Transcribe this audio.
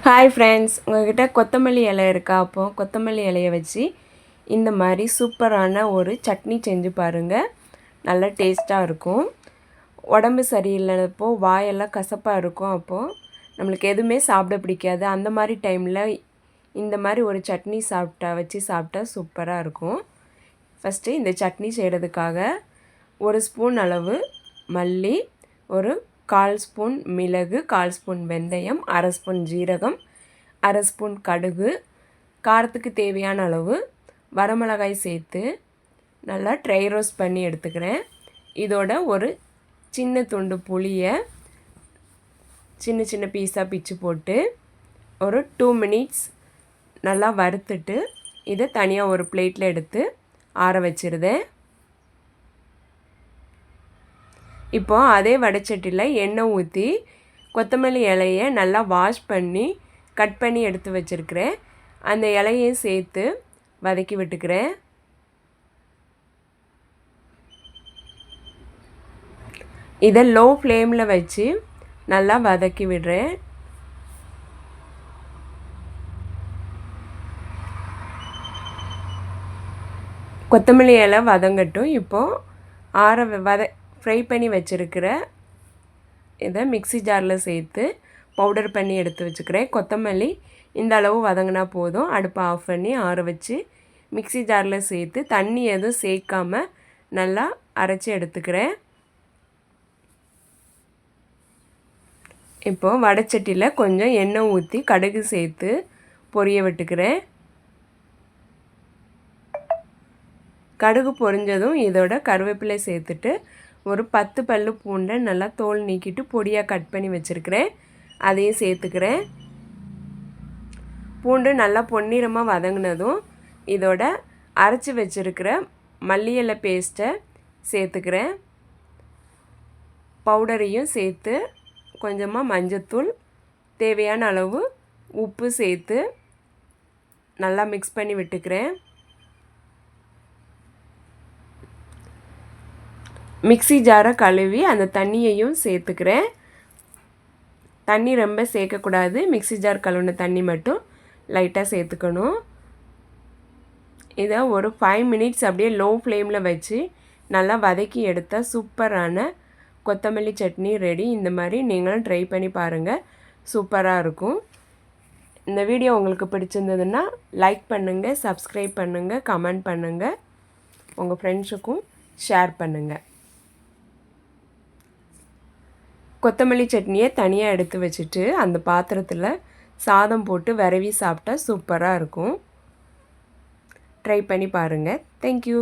Hi friends உங்கள்கிட்ட கொத்தமல்லி இலை இருக்கா அப்போ? கொத்தமல்லி இலையை வச்சு இந்த மாதிரி சூப்பரான ஒரு சட்னி செஞ்சு பாருங்கள் நல்லா டேஸ்ட்டாக இருக்கும். உடம்பு சரியில்லைப்போ வாயெல்லாம் கசப்பாக இருக்கும் அப்போது நம்மளுக்கு எதுவுமே சாப்பிட பிடிக்காது. அந்த மாதிரி டைமில் இந்த மாதிரி ஒரு சட்னி சாப்பிட்டா வச்சு சாப்பிட்டா சூப்பராக இருக்கும். ஃபஸ்ட்டு இந்த சட்னி செய்கிறதுக்காக ஒரு ஸ்பூன் அளவு மல்லி ஒரு கால் ஸ்பூன் மிளகு கால் ஸ்பூன் வெந்தயம் அரை ஸ்பூன் ஜீரகம் அரை ஸ்பூன் கடுகு காரத்துக்கு தேவையான அளவு வரமிளகாய் சேர்த்து நல்லா ட்ரை ரோஸ்ட் பண்ணி எடுத்துக்கிறேன். இதோட ஒரு சின்ன துண்டு புளியை சின்ன சின்ன பீஸாக பிச்சு போட்டு ஒரு டூ மினிட்ஸ் நல்லா வறுத்துட்டு இதை தனியாக ஒரு பிளேட்டில் எடுத்து ஆற வச்சிருதேன். இப்போது அதே வடைச்சட்டியில் எண்ணெய் ஊற்றி கொத்தமல்லி இலையை நல்லா வாஷ் பண்ணி கட் பண்ணி எடுத்து வச்சுருக்கிறேன். அந்த இலையையும் சேர்த்து வதக்கி விட்டுக்கிறேன். இதை லோ ஃப்ளேமில் வச்சு நல்லா வதக்கி விடுறேன். கொத்தமல்லி இலை வதங்கட்டும். இப்போது ஆற வத ஃப்ரை பண்ணி வச்சுருக்கிற இதை மிக்சி ஜாரில் சேர்த்து பவுடர் பண்ணி எடுத்து வச்சுக்கிறேன். கொத்தமல்லி இந்த அளவு வதங்கினா போதும். அடுப்பை ஆஃப் பண்ணி ஆற வச்சு மிக்சி ஜாரில் சேர்த்து தண்ணி எதுவும் சேர்க்காமல் நல்லா அரைச்சி எடுத்துக்கிறேன். இப்போது வடைச்சட்டியில் கொஞ்சம் எண்ணெய் ஊற்றி கடுகு சேர்த்து பொரிய விட்டுக்கிறேன். கடுகு பொரிஞ்சதும் இதோட கருவேப்பிலை சேர்த்துட்டு ஒரு பத்து பல்லு பூண்டை நல்லா தோல் நீக்கிட்டு பொடியாக கட் பண்ணி வச்சுருக்கிறேன். அதையும் சேர்த்துக்கிறேன். பூண்டு நல்லா பொன்னிறமாக வதங்கினதும் இதோட அரைச்சி வச்சுருக்கிற மல்லியலை பேஸ்ட்டை சேர்த்துக்கிறேன். பவுடரையும் சேர்த்து கொஞ்சமாக மஞ்சத்தூள் தேவையான அளவு உப்பு சேர்த்து நல்லா மிக்ஸ் பண்ணி விட்டுக்கிறேன். மிக்சி ஜாரை கழுவி அந்த தண்ணியையும் சேர்த்துக்கிறேன். தண்ணி ரொம்ப சேர்க்கக்கூடாது. மிக்சி ஜார் கழுவின தண்ணி மட்டும் லைட்டாக சேர்த்துக்கணும். இதை ஒரு ஃபைவ் மினிட்ஸ் அப்படியே லோ ஃப்ளேமில் வச்சு நல்லா வதக்கி எடுத்தால் சூப்பரான கொத்தமல்லி சட்னி ரெடி இந்த மாதிரி நீங்களும் ட்ரை பண்ணி பாருங்கள் சூப்பராக இருக்கும். இந்த வீடியோ உங்களுக்கு பிடிச்சிருந்ததுன்னா லைக் பண்ணுங்கள் சப்ஸ்கிரைப் பண்ணுங்கள் கமெண்ட் பண்ணுங்கள் உங்கள் ஃப்ரெண்ட்ஸுக்கும் ஷேர் பண்ணுங்கள் கொத்தமல்லி சட்னியை தனியாக எடுத்து வச்சுட்டு அந்த பாத்திரத்தில் சாதம் போட்டு விரவி சாப்பிட்டா சூப்பராக இருக்கும். ட்ரை பண்ணி பாருங்கள் தேங்க்யூ